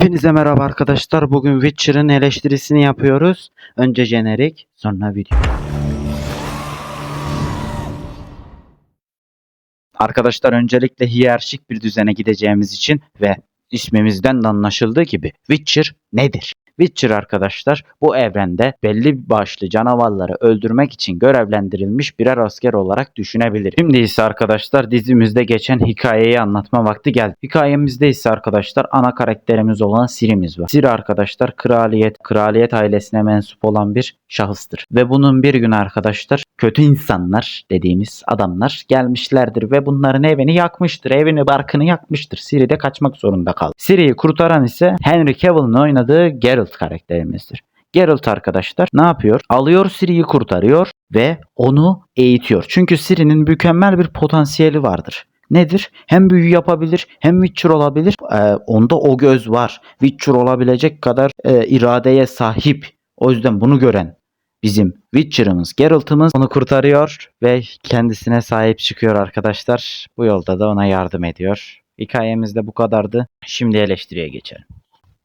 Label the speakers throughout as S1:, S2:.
S1: Hepinize merhaba arkadaşlar. Bugün Witcher'ın eleştirisini yapıyoruz. Önce jenerik, sonra video. Arkadaşlar öncelikle hiyerarşik bir düzene gideceğimiz için ve ismimizden de anlaşıldığı gibi Witcher nedir? Witcher arkadaşlar bu evrende belli başlı canavarları öldürmek için görevlendirilmiş birer asker olarak düşünebilir. Şimdi ise arkadaşlar dizimizde geçen hikayeyi anlatma vakti geldi. Hikayemizde ise arkadaşlar ana karakterimiz olan Siri'miz var. Siri arkadaşlar kraliyet, kraliyet ailesine mensup olan bir şahıstır. Ve bunun bir gün arkadaşlar kötü insanlar dediğimiz adamlar gelmişlerdir ve bunların evini yakmıştır. Evini barkını yakmıştır. Siri de kaçmak zorunda kaldı. Siri'yi kurtaran ise Henry Cavill'ın oynadığı Geralt karakterimizdir. Geralt arkadaşlar ne yapıyor? Alıyor Siri'yi kurtarıyor ve onu eğitiyor. Çünkü Siri'nin mükemmel bir potansiyeli vardır. Nedir? Hem büyü yapabilir hem Witcher olabilir. Ee, onda o göz var. Witcher olabilecek kadar e, iradeye sahip. O yüzden bunu gören bizim Witcher'ımız Geralt'ımız onu kurtarıyor ve kendisine sahip çıkıyor arkadaşlar. Bu yolda da ona yardım ediyor. Hikayemiz de bu kadardı. Şimdi eleştiriye geçelim.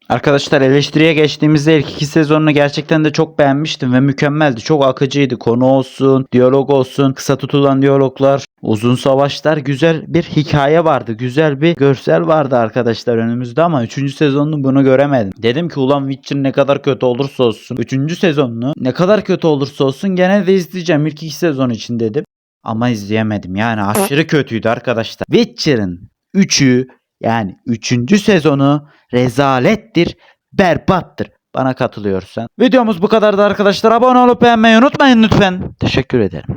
S1: Arkadaşlar eleştiriye geçtiğimizde ilk iki sezonunu gerçekten de çok beğenmiştim ve mükemmeldi. Çok akıcıydı. Konu olsun, diyalog olsun, kısa tutulan diyaloglar, uzun savaşlar, güzel bir hikaye vardı. Güzel bir görsel vardı arkadaşlar önümüzde ama 3. sezonunu bunu göremedim. Dedim ki ulan Witcher ne kadar kötü olursa olsun. 3. sezonunu ne kadar kötü olursa olsun gene de izleyeceğim ilk iki sezon için dedim. Ama izleyemedim. Yani aşırı kötüydü arkadaşlar. Witcher'ın 3'ü yani 3. sezonu rezalettir, berbattır. Bana katılıyorsan. Videomuz bu kadardı arkadaşlar. Abone olup beğenmeyi unutmayın lütfen. Teşekkür ederim.